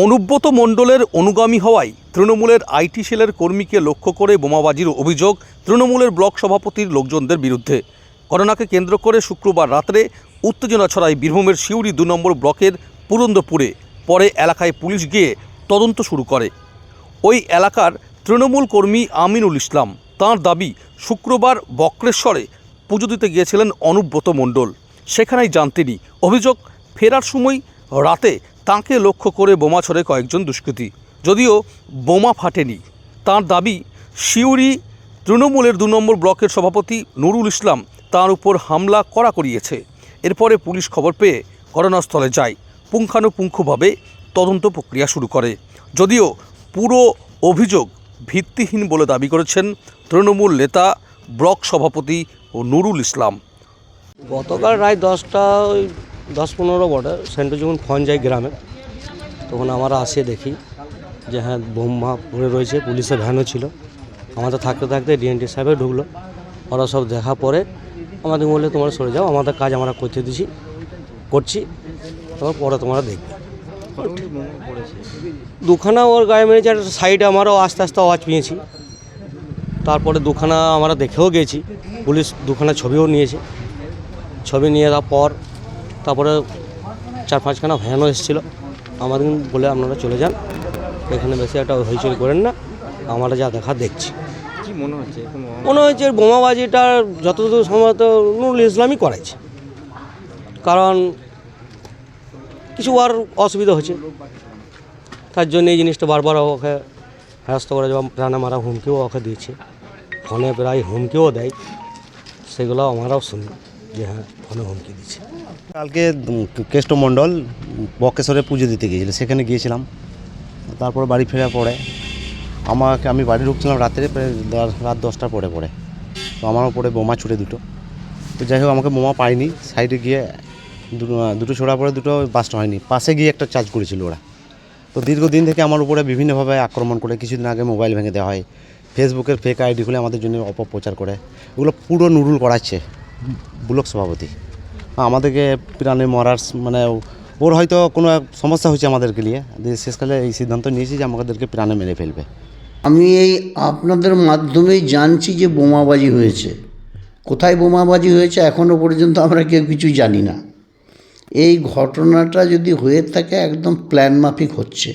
অনুব্রত মণ্ডলের অনুগামী হওয়ায় তৃণমূলের আইটি সেলের কর্মীকে লক্ষ্য করে বোমাবাজির অভিযোগ তৃণমূলের ব্লক সভাপতির লোকজনদের বিরুদ্ধে। ঘটনাকে কেন্দ্র করে শুক্রবার রাত্রে উত্তেজনা ছড়ায় বীরভূমের সিউড়ি দু নম্বর ব্লকের পুরন্দপুরে। পরে এলাকায় পুলিশ গিয়ে তদন্ত শুরু করে। ওই এলাকার তৃণমূল কর্মী আমিনুল ইসলাম তাঁর দাবি, শুক্রবার বক্রেশ্বরে পুজো দিতে গিয়েছিলেন অনুব্রত মণ্ডল। সেখানেই যান অভিযোগ, ফেরার সময় রাতে তাঁকে লক্ষ্য করে বোমা ছড়ে কয়েকজন দুষ্কৃতী। যদিও বোমা ফাটেনি, তাঁর দাবি, সিউড়ি তৃণমূলের দু নম্বর ব্লকের সভাপতি নুরুল ইসলাম তার উপর হামলা করা করিয়েছে। এরপরে পুলিশ খবর পেয়ে ঘটনাস্থলে যায়। পুঙ্খানুপুঙ্খভাবে তদন্ত প্রক্রিয়া শুরু করে। যদিও পুরো অভিযোগ ভিত্তিহীন বলে দাবি করেছেন তৃণমূল নেতা, ব্লক সভাপতি ও নুরুল ইসলাম। গতকাল রায় দশটা দশ পনেরো বটে সেন্টু যখন ফোন যায় গ্রামে, তখন আমরা আসে দেখি যে হ্যাঁ বোমা পড়ে রয়েছে, পুলিশের ভ্যানও ছিল। আমাদের থাকতে থাকতে ডিএনটি সাহেবে ঢুকলো। ওরা সব দেখা পরে আমাদের বললে, তোমরা সরে যাও, আমাদের কাজ আমরা করতে দিছি, করছি, তারপর পরে তোমরা দেখবে। দুখানা ওর গায়ে মেরেছে, আর সাইডে আমারও আস্তে আস্তে আওয়াজ পেয়েছি। তারপরে দুখানা আমরা দেখেও গেছি, পুলিশ দুখানা ছবিও নিয়েছে। ছবি নিয়ে যাওয়ার পর তারপরে চার পাঁচখানা ভ্যানও এসেছিল। আমাদের বলে আপনারা চলে যান। এখানে বেশি একটা হইচই করেন না। আমরা যা দেখা দেখছি। মনে হচ্ছে? মনে হচ্ছে বোমাবাজিটা যতদূর সম্ভবত নুরুল ইসলামই করাইছে কারণ কিছু আর অসুবিধা হচ্ছে। তার জন্য এই জিনিসটা বারবার ওকে হ্যারাস্ত করে যাওয়া প্রাণে মারা হুমকিও ওকে দিয়েছে। ফোনে প্রায় হুমকিও দেয়। সেগুলো আমরাও শুনি যে হ্যাঁ ফোনে হুমকি দিচ্ছে কালকে উম, কেষ্ট মণ্ডল বক্রেশ্বরে পুজো দিতে গিয়েছিল সেখানে গিয়েছিলাম। তারপর বাড়ি ফেরার পরে আমাকে আমি বাড়ি ঢুকছিলাম রাত্রে প্রায় রাত দশটার পরে পরে। তো আমার উপরে বোমা ছুটে দুটো। তো যাই হোক আমাকে বোমা পাইনি সাইডে গিয়ে দুটো দুটো ছোড়া পরে দুটো বাস্ট হয়নি। পাশে গিয়ে একটা চার্জ করেছিল ওরা। তো দীর্ঘদিন থেকে আমার উপরে বিভিন্নভাবে আক্রমণ করে কিছুদিন আগে মোবাইল ভেঙে দেওয়া হয়। ফেসবুকের ফেক আইডি খুলে আমাদের জন্য অপপ্রচার করে। এগুলো পুরো নুরুল করাচ্ছে ব্লক সভাপতি। আমাদেরকে প্রাণে মরার মানে ওর হয়তো কোনো সমস্যা হয়েছে আমাদেরকে নিয়ে। শেষকালে এই সিদ্ধান্ত নিয়েছি যে আমাদেরকে প্রাণে মেরে ফেলবে। আমি এই আপনাদের মাধ্যমেই জানছি যে বোমাবাজি হয়েছে। কোথায় বোমাবাজি হয়েছে এখনও পর্যন্ত আমরা কেউ কিছু জানি না। এই ঘটনাটা যদি হয়ে থাকে একদম প্ল্যান মাফিক হচ্ছে।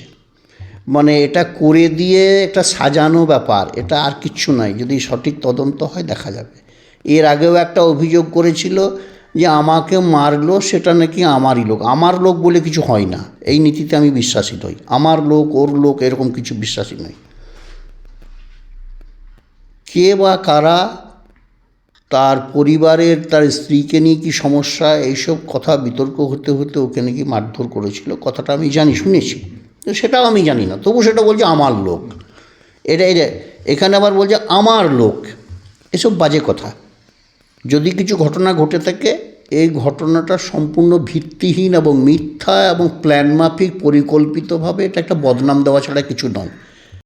মানে এটা করে দিয়ে একটা সাজানো ব্যাপার, এটা আর কিচ্ছু নাই। যদি সঠিক তদন্ত হয় দেখা যাবে। এর আগেও একটা অভিযোগ করেছিল যে আমাকে মারলো সেটা নাকি আমারই লোক। আমার লোক বলে কিছু হয় না। এই নীতিতে আমি বিশ্বাসী নই আমার লোক, ওর লোক এরকম কিছু বিশ্বাসী নই কে বা কারা তার পরিবারের, তার স্ত্রীকে নিয়ে কি সমস্যা, এইসব কথা বিতর্ক হতে হতে ওকে নাকি মারধর করেছিল, কথাটা আমি জানি, শুনেছি। তো সেটাও আমি জানি না। তবু সেটা বলছে আমার লোক। এটা এটা, এখানে আবার বলছে আমার লোক। এসব বাজে কথা। যদি কিছু ঘটনা ঘটে থাকে এই ঘটনাটা সম্পূর্ণ ভিত্তিহীন এবং মিথ্যা এবং প্ল্যান মাফিক পরিকল্পিতভাবে এটা একটা বদনাম দেওয়া ছাড়া কিছু নয়।